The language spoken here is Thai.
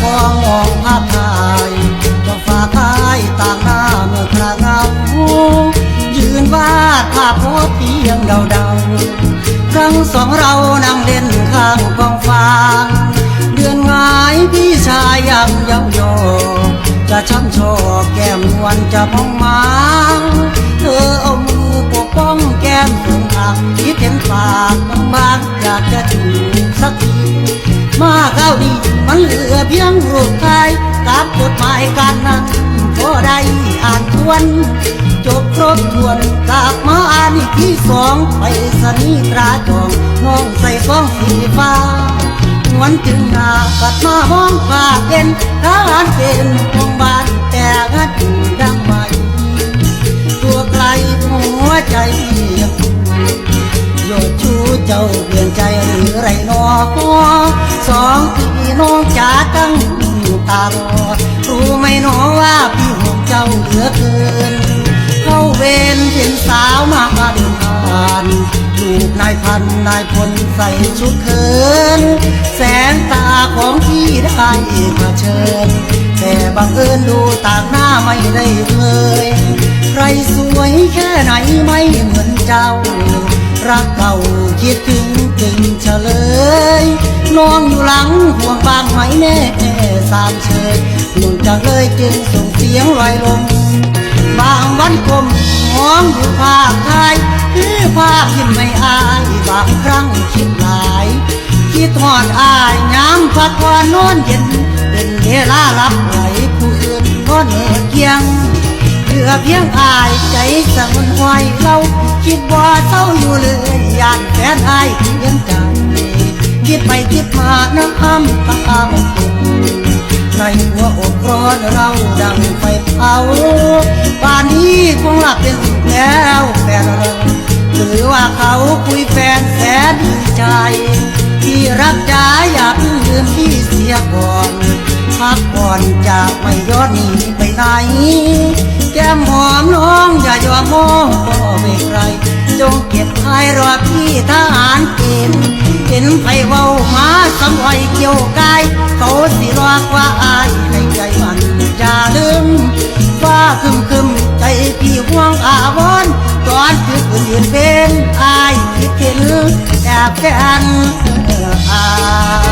ควาคลองมองภาพถ่ายก็ฝากอายต่างหน้าเมื่อคราเงายืนวาดภาพโพสเพียงเดาเดาครั้งสองเรานั่งเล่นข้างกองฟางเดือนงายพี่ชายยังเย้าโยจะช้ำโชกแก้มนวลจะมองมา ลือเพียงรูปถ่ายกับจดหมายการนั้นก็ได้อ่านทวน จบครบทวนกลับมาอ่านที่สองไปสนีตราจองน้องใส่ฟองสีฟ้าหวนถึงหน้ากัดมามองภาเย็นทหารเป็นมองบานแต่งัดดังใหม่ตัวไกลหัวใจยังโยดชูเจ้าเปลี่ยนใจหรือไรหนอสองพี่น้อง ตั้งตารอรู้ไหมหนอว่าพี่ห่วงเจ้าเหลือเกิน เข้าเวรเห็นสาวมาเดินผ่านลูกนายพันนายพลใส่ชุดเขิน แสงตาของพี่ได้มาเชิญ แต่บังเอิญดูต่างหน้าไม่ได้เลยใครสวยแค่ไหนไม่เหมือนเจ้า รักเก่าคิดถึง จึงเฉลยน้องอยู่หลังห่วงบางไหมแน่สามเชยหนุ่มจากเลยจึงส่งเสียงลอยลงบางวันกลมมองดูภาพถ่ายคือภาพที่ไม่อายบางครั้งคิดหลายคิดทอดอายย้ำพักผ่อนนอนเย็นเป็นเวลารับไหวผู้อื่นก็เหนื่อยเกียง ลือเพียงอายใจสั่งหวยเราคิดว่าเศร้าอยู่เลยยานแฟนอายเพียงใจคิดไปคิดมาน้ำตาไม่ตกในหัวอกร้อนเราดังไฟเผาป่านนี้คงหลับเป็นสุขแล้วแฟนเราหรือว่าเขาคุยแฟนแสนดีใจ ที่รักจ๋าอย่าเพิ่งลืมพี่เสียก่อน พักก่อนจากไม่ย้อนหนีไปไหน แก้มหอมน้องอย่ายอมมองก็ไม่ใคร จงเก็บไายรอพี่ทหารเกณฑ์เห็นไผเว้ามาสำไว้เกี่ยวกาย เขาสิรอกว่าอายให้ใจมันอย่าลืมฟ้าคึมคึมใจพี่ห่วงอาวรณ์ตอนคือคนยืนเป็นอายคิดเห็นแอบแฟนอาย